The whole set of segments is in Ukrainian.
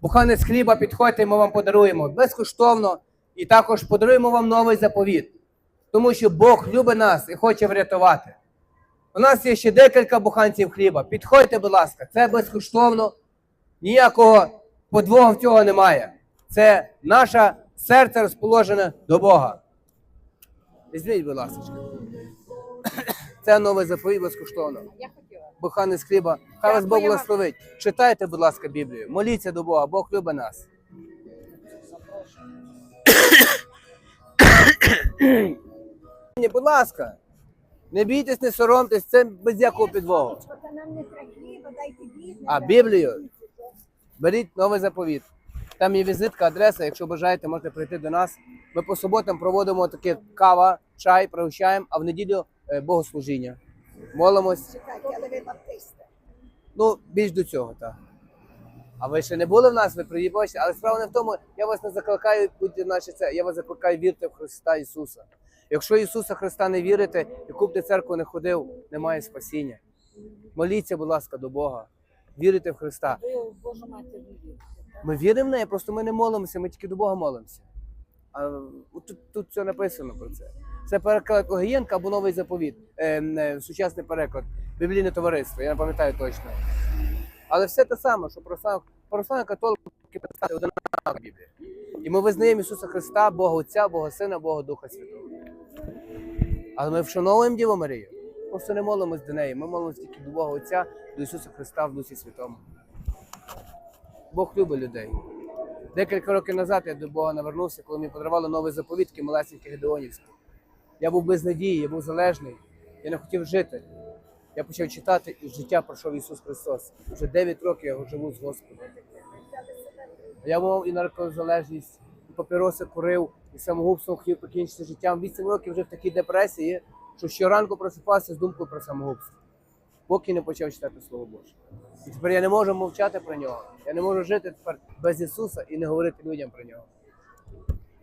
буханець хліба, підходьте, ми вам подаруємо безкоштовно і також подаруємо вам новий заповіт. Тому що Бог любить нас і хоче врятувати. У нас є ще декілька буханців хліба. Підходьте, будь ласка, це безкоштовно. Ніякого подвогу в цього немає. Це наше серце розположене до Бога. Візьміть, будь ласка. Це новий заповіт безкоштовно. Буханець хліба. Хай вас Бог благословить. Читайте, будь ласка, Біблію. Моліться до Бога, Бог любить нас. Ні, Будь ласка, не бійтесь, не соромтесь, це без якого підвогу. А Біблію беріть новий заповіт. Там є візитка, адреса. Якщо бажаєте, можете прийти до нас. Ми по суботам проводимо таке кава, чай, пригощаємо, а в неділю е, богослужіння. Молимось. Чекайте, але ви баптисти. Ну, більш до цього, так. А ви ще не були в нас, ви приїбачите, але справа не в тому, я вас не закликаю будьте наші це. Я вас закликаю вірте в Христа Ісуса. Якщо Ісуса Христа не вірите і купте церкву не ходив, немає спасіння. Моліться, будь ласка, до Бога. Вірите в Христа. Ви в Божу матір вірите. Ми віримо в неї, просто ми не молимося, ми тільки до Бога молимося. А тут, тут все написано про це. Це переклад Огієнка або новий заповіт, е, е, сучасний переклад, біблійне товариство, я не пам'ятаю точно. Але все те саме, що православ- православні католики писати одинакова Біблія. І ми визнаємо Ісуса Христа, Бога Отця, Бога Сина, Бога Духа Святого. Але ми вшановуємо Діву Марію. Просто не молимось до неї. Ми молимося тільки до Бога Отця, до Ісуса Христа в Дусі Святому. Бог любить людей. Декілька років назад я до Бога навернувся, коли мені подарували нові заповідки малесенькі Гедеонівські. Я був без надії, я був залежний, я не хотів жити. Я почав читати, і життя пройшов Ісус Христос. Вже 9 років я живу з Господом. Я мав і наркозалежність, і папіроси курив, і самогубством хотів покінчити життям. 8 років вже в такій депресії, що щоранку просипався з думкою про самогубство, поки не почав читати Слово Боже. І тепер я не можу мовчати про нього. Я не можу жити тепер без Ісуса і не говорити людям про нього.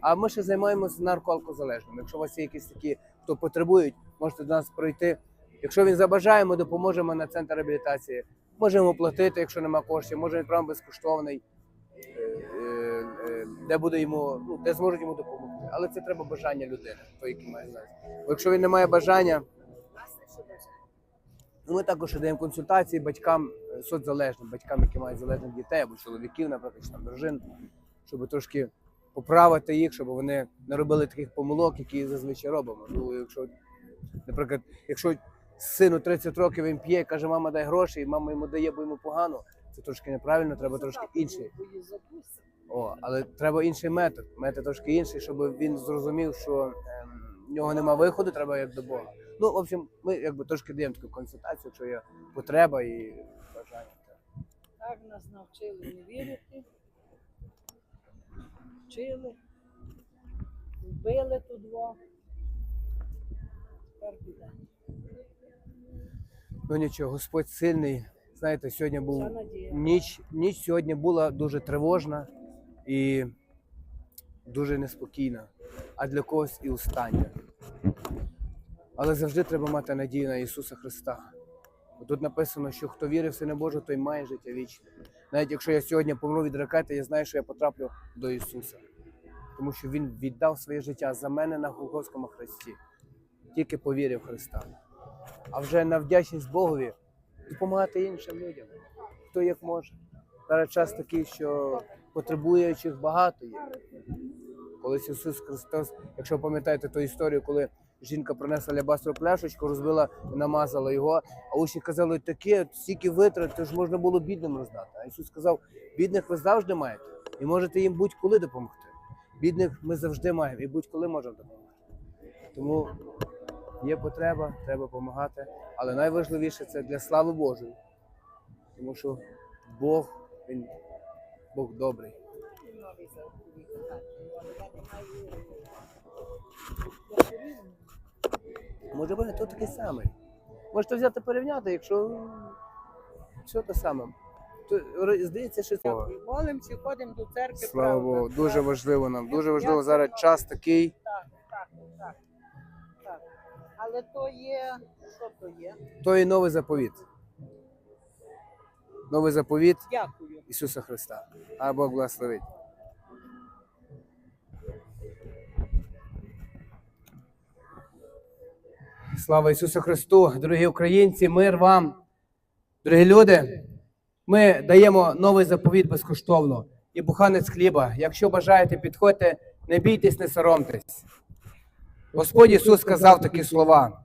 А ми ще займаємося наркоалкозалежними. Якщо у вас є якісь такі, хто потребують, можете до нас пройти. Якщо він забажає, ми допоможемо на центр реабілітації. Можемо платити, якщо нема коштів, можемо відправити безкоштовний, е, е, е, де буде йому, ну, де зможуть йому допомогти. Але це треба бажання людини, той, який має знати. Бо якщо він не має бажання, Ми також даємо консультації батькам соцзалежним, батькам, які мають залежних дітей або чоловіків, наприклад, чи там дружин, щоб трошки поправити їх, щоб вони не робили таких помилок, які зазвичай робимо. Ну, якщо, наприклад, якщо сину 30 років він п'є, каже, мама дай гроші, і мама йому дає, бо йому погано, це трошки неправильно, треба трошки інший. О, але треба інший метод. Метод трошки інший, щоб він зрозумів, що ем, в нього нема виходу, треба як до Бога. Ну, в общем, ми якби трошки даємо таку консультацію, що є потреба і бажання. Так нас навчили не вірити. Вчили. Вбили тут два. Тепер біда. Ну нічого, Господь сильний. Знаєте, сьогодні був ніч. Ніч сьогодні була дуже тривожна і дуже неспокійна, а для когось і остання. Але завжди треба мати надію на Ісуса Христа. Бо Тут написано, що хто вірить в Сина Божого, той має життя вічне. Навіть якщо я сьогодні помру від ракети, я знаю, що я потраплю до Ісуса. Тому що Він віддав своє життя за мене на Голгофському хресті. Тільки повірив Христа. А вже на вдячність Богові допомагати іншим людям, хто як може. Зараз час такий, що потребуючих багато є. Колись Ісус Христос, якщо пам'ятаєте ту історію, коли жінка принесла лябастру пляшечку, розбила і намазала його, а учні казали, таке, стільки витрат, то ж можна було бідним роздати. А Ісус сказав, бідних ви завжди маєте, і можете їм будь-коли допомогти. Бідних ми завжди маємо і будь-коли можемо допомогти. Тому є потреба, треба допомагати. Але найважливіше це для слави Божої. Тому що Бог, Він Бог добрий. Новий заповіт. Може бути то такий самий. Можете взяти порівняти, якщо що те саме. То, здається, що це. Молимося, ходимо до церкви. Слава правда. Богу, дуже важливо нам. Дуже важливо зараз час такий. Так, так, так, так. Але то є, що то є? То і новий заповіт. новий заповіт Дякую. Ісуса Христа. А Бог благословить. Слава Ісусу Христу, дорогі українці, мир вам, дорогі люди. Ми даємо новий заповіт безкоштовно і буханець хліба. Якщо бажаєте, підходьте, не бійтесь, не соромтесь. Господь Ісус сказав такі слова: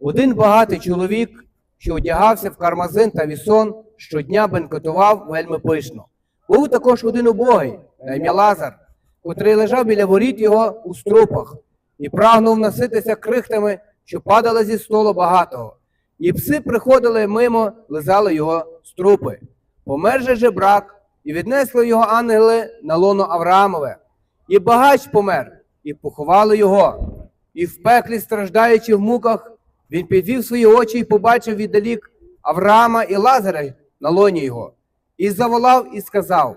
один багатий чоловік, що одягався в кармазин та вісон, щодня бенкотував вельми пишно. Був також один убогий, на ім'я Лазар, котрий лежав біля воріт його у струпах і прагнув наситися крихтами, що падали зі столу багатого. І пси приходили мимо, лизали його струпи. Помер же жебрак, і віднесли його ангели на лоно Авраамове. І багач помер, і поховали його. І в пеклі, страждаючи в муках, він підвів свої очі і побачив віддалік Авраама і Лазаря на лоні його. І заволав і сказав: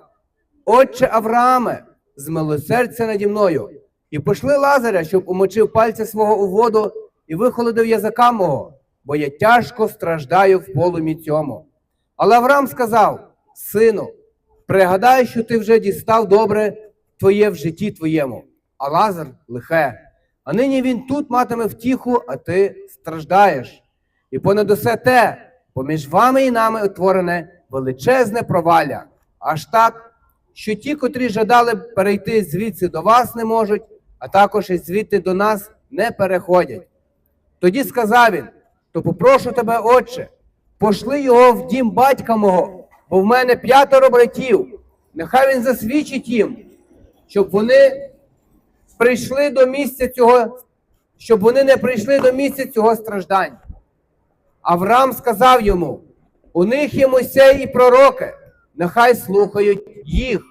Отче Аврааме, змилосердься наді мною. І пошли Лазаря, щоб умочив пальця свого у воду і вихолодив язика мого, бо я тяжко страждаю в полумі цьому. Але Авраам сказав: Сину, пригадай, що ти вже дістав добре твоє в житті твоєму, а Лазар лихе. А нині він тут матиме втіху, а ти страждаєш. І понад усе те, поміж вами і нами утворене величезне провалля, аж так, що ті, котрі жадали перейти звідси до вас, не можуть, а також і звідти до нас не переходять. Тоді сказав він: то попрошу тебе, отче, пошли його в дім батька мого, бо в мене п'ятеро братів. Нехай він засвідчить їм, щоб вони прийшли до місця цього, щоб вони не прийшли до місця цього страждань. Авраам сказав йому: у них є Мойсей і пророки, нехай слухають їх.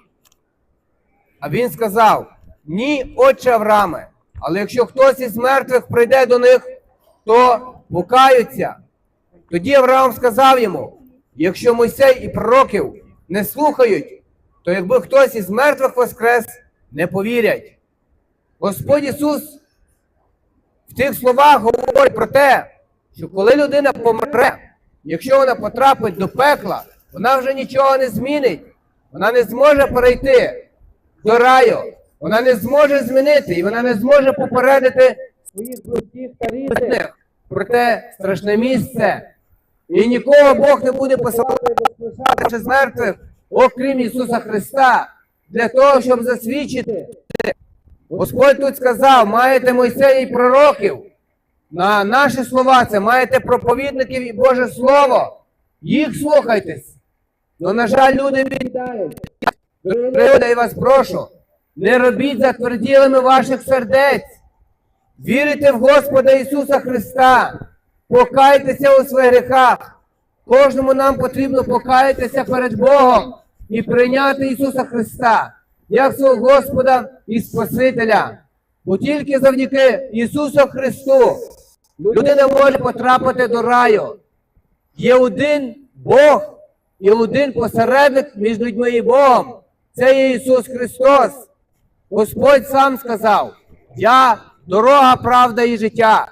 А він сказав: Ні, отче Аврааме, але якщо хтось із мертвих прийде до них, то покаються. Тоді Авраам сказав йому: якщо Мойсей і пророків не слухають, то якби хтось із мертвих воскрес, не повірять. Господь Ісус в тих словах говорить про те, що коли людина помре, якщо вона потрапить до пекла, вона вже нічого не змінить. Вона не зможе перейти до раю, вона не зможе змінити і вона не зможе попередити своїх близьких та рідних про те страшне місце. І нікого Бог не буде посилати воскрешати з мертвих, окрім Ісуса Христа, для того, щоб засвідчити. Господь тут сказав: маєте Мойсея і пророків. На наші слова це маєте проповідників і Боже Слово. Їх слухайтесь. Ну, на жаль, люди віддають. Люди, я вас прошу, не робіть затверділими ваших сердець. Вірите в Господа Ісуса Христа, покайтеся у своїх гріхах. Кожному нам потрібно покаятися перед Богом і прийняти Ісуса Христа як свого Господа і Спасителя. Бо тільки завдяки Ісусу Христу людина може потрапити до раю. Є один Бог і один посередник між людьми і Богом. Це є Ісус Христос. Господь сам сказав: Я дорога, правда і життя.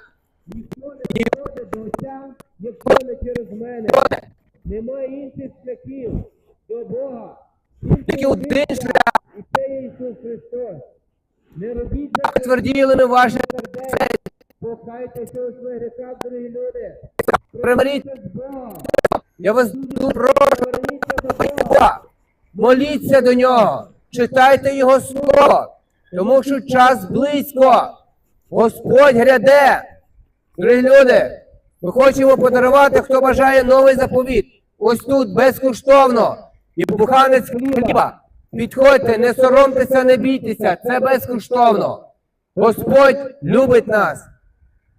Ніхто не приходить до Отця, якщо не через мене. Немає інших шляхів до Бога. Тільки один шлях, і це Ісус Христос. Не робіть затверділими ваші сердець. Покайтеся у своїх гріхах, дорогі люди. Примиріться з Богом. Я вас прошу. Моліться до нього, читайте Його слово, тому що час близько. Господь гряде. Дорогі люди, ми хочемо подарувати, хто бажає новий заповіт. Ось тут безкоштовно. І буханець хліба. Підходьте, не соромтеся, не бійтеся, це безкоштовно. Господь любить нас.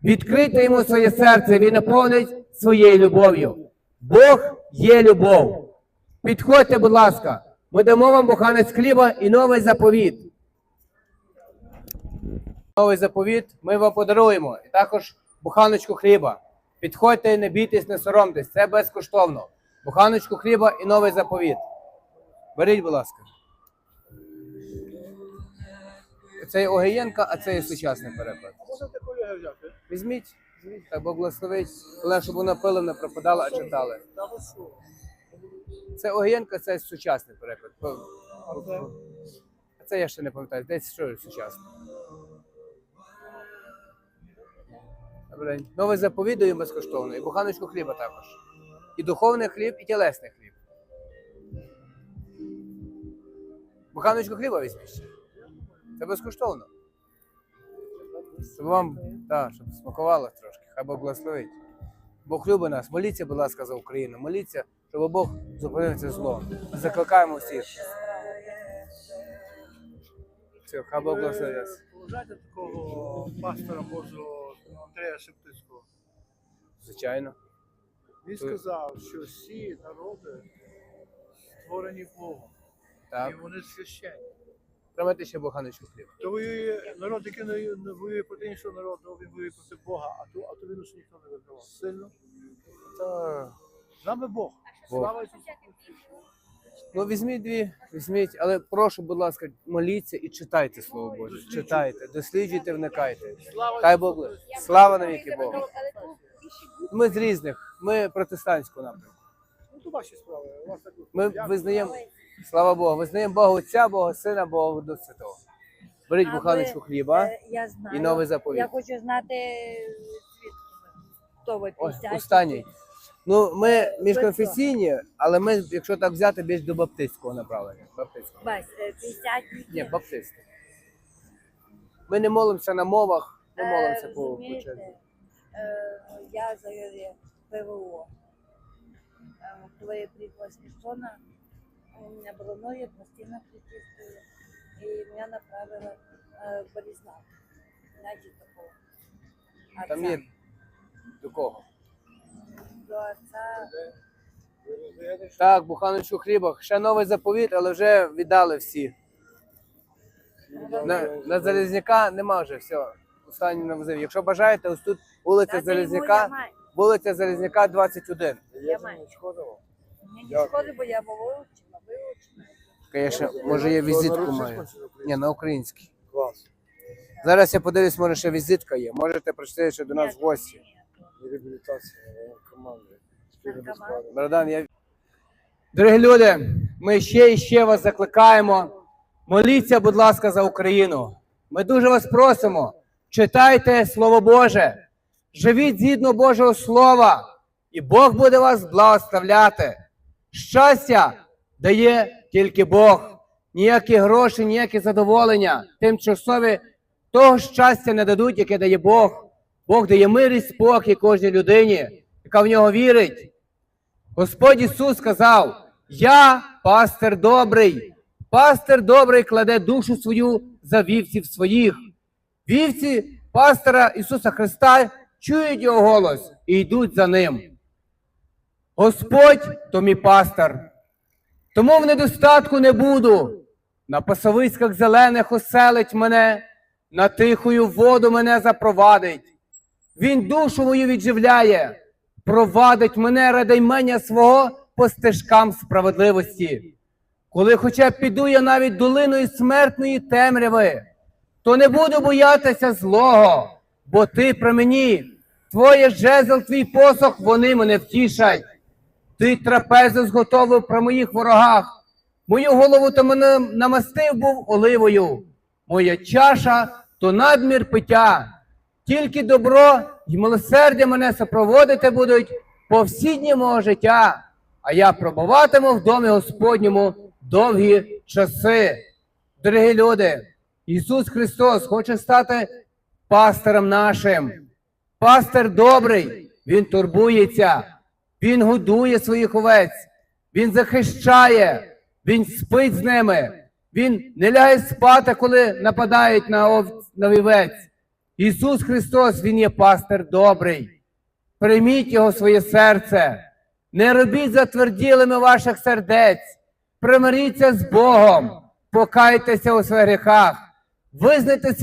Відкрийте йому своє серце, він наповнить своєю любов'ю. Бог є любов. Підходьте, будь ласка, ми дамо вам буханець хліба і новий заповіт. Новий заповіт ми вам подаруємо. І також буханочку хліба. Підходьте, не бійтесь, не соромтесь, це безкоштовно. Буханочку хліба і новий заповіт. Беріть, будь ласка. Це є Огієнка, а це є сучасний переклад. Можна такої взяти? Візьміть, так Бог благословить, але щоб вона пилом не пропадала, а читали. Це Огієнко, це сучасний переклад. Це? Я ще не пам'ятаю, десь що сучасне. Новий заповіт даю безкоштовно, і буханочку хліба також. І духовний хліб, і тілесний хліб. Буханочку хліба візьміть. Це безкоштовно. Щоб вам, так, щоб смакувало трошки, хай Бог благословить. Бог любить нас. Моліться, будь ласка, за Україну. Моліться, щоб Бог зупинив це зло. Закликаємо всіх. Все, хай Бог благословить вас. Поважаєте такого пастора Божого Андрея Шептицького? Звичайно. Він сказав, що всі народи створені Богом. Так. І вони священні. Тримайте ще буханочку хліба. То воює народ, який не не воює проти іншого народу, він воює проти Бога, а ту, а ту війну ще ніхто не вигравав. Сильно. Та... З нами Бог. Бог. Слава Ісусу. Ну, візьміть дві, візьміть, але прошу, будь ласка, моліться і читайте Слово Боже. Читайте, досліджуйте, вникайте. Хай Бог. Христу. Слава навіки Богу. Ми з різних, ми протестантського напрямку. Ну, то ваші справи. У вас так Ми визнаємо, слава Богу, визнаємо Бога Отця, Бога Сина, Бога Духа Святого. Беріть А буханочку ви, хліба Е, Я знаю. і новий заповіт. Я хочу знати, звідки ви. Хто ви Ось 50? останній. Ну, ми Е, міжконфесійні, але ми, якщо так взяти, більш до баптистського направлення. Баптистського. Е, 50 Ні, баптисти. Ми не молимося на мовах, ми молимося по, по Розумієте, черзі. е, Я за ПВО. Е, Коли я приехала с Херсона, у меня было ноги, пластина причистили, и меня направили э, в Борислав. Знаете такого? Там є до кого? Так, буханочку хліба. Ще новий заповіт, але вже віддали всі. На, на Залізняка нема вже, все. Останній навозив. Якщо бажаєте, ось тут вулиця йому, я Залізняка, маю. вулиця Залізняка 21. Я маю. Мені не шкода, бо я вивчила. Я ще, може, я візитку маю. Ні, на українській. Клас. Зараз я подивлюсь, може ще візитка є. Можете прийти ще до нас в гості. Реабілітація команди. Брадан, я... Дорогі люди, ми ще і ще вас закликаємо. Моліться, будь ласка, за Україну. Ми дуже вас просимо. Читайте Слово Боже, живіть згідно Божого Слова, і Бог буде вас благословляти. Щастя дає тільки Бог. Ніякі гроші, ніякі задоволення, тимчасові того щастя не дадуть, яке дає Бог. Бог дає мир і спокій кожній людині, яка в нього вірить. Господь Ісус сказав: Я пастир добрий. Пастир добрий кладе душу свою за вівців своїх. Вівці пастора Ісуса Христа чують його голос і йдуть за ним. Господь то мій пастор. Тому в недостатку не буду. На пасовиськах зелених оселить мене, на тихою воду мене запровадить. Він душу мою відживляє, провадить мене ради ймення свого по стежкам справедливості. Коли хоча б піду я навіть долиною смертної темряви, то не буду боятися злого, бо ти при мені, твоє жезл, твій посох, вони мене втішать. Ти трапезу зготовив при моїх ворогах. Мою голову то мене намастив був оливою. Моя чаша то надмір пиття. Тільки добро й милосердя мене супроводити будуть по всі дні мого життя, а я пробуватиму в домі Господньому довгі часи. Дорогі люди, Ісус Христос хоче стати пастором нашим. Пастир добрий, Він турбується, Він годує своїх овець, Він захищає, Він спить з ними, Він не лягає спати, коли нападають на, ов... Ісус Христос, Він є пастир добрий. Прийміть Його своє серце. Не робіть затверділими ваших сердець. Примиріться з Богом, покайтеся у своїх гріхах, визнайте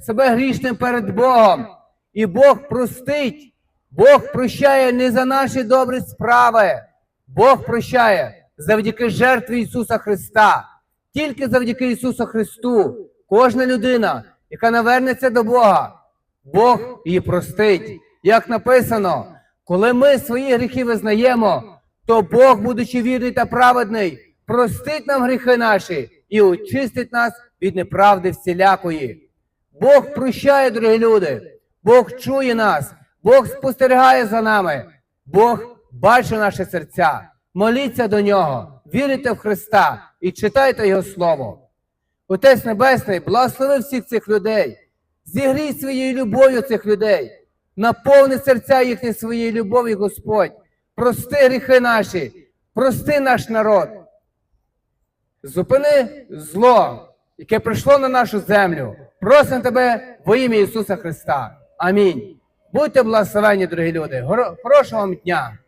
себе грішним перед Богом. І Бог простить. Бог прощає не за наші добрі справи. Бог прощає завдяки жертві Ісуса Христа. Тільки завдяки Ісусу Христу кожна людина, яка навернеться до Бога, Бог її простить. Як написано, коли ми свої гріхи визнаємо, то Бог, будучи вірний та праведний, простить нам гріхи наші і очистить нас від неправди всілякої. Бог прощає, дорогі люди. Бог чує нас, Бог спостерігає за нами, Бог бачить наші серця. Моліться до нього, вірите в Христа і читайте Його Слово. Отець Небесний, благослови всіх цих людей, зігрій своєю любов'ю цих людей, наповни серця їхні своєю любов'ю, Господь. Прости гріхи наші, прости наш народ. Зупини зло, яке прийшло на нашу землю. Просимо тебе во ім'я Ісуса Христа. Амінь. Будьте благословені, дорогі люди. Хорошого вам дня.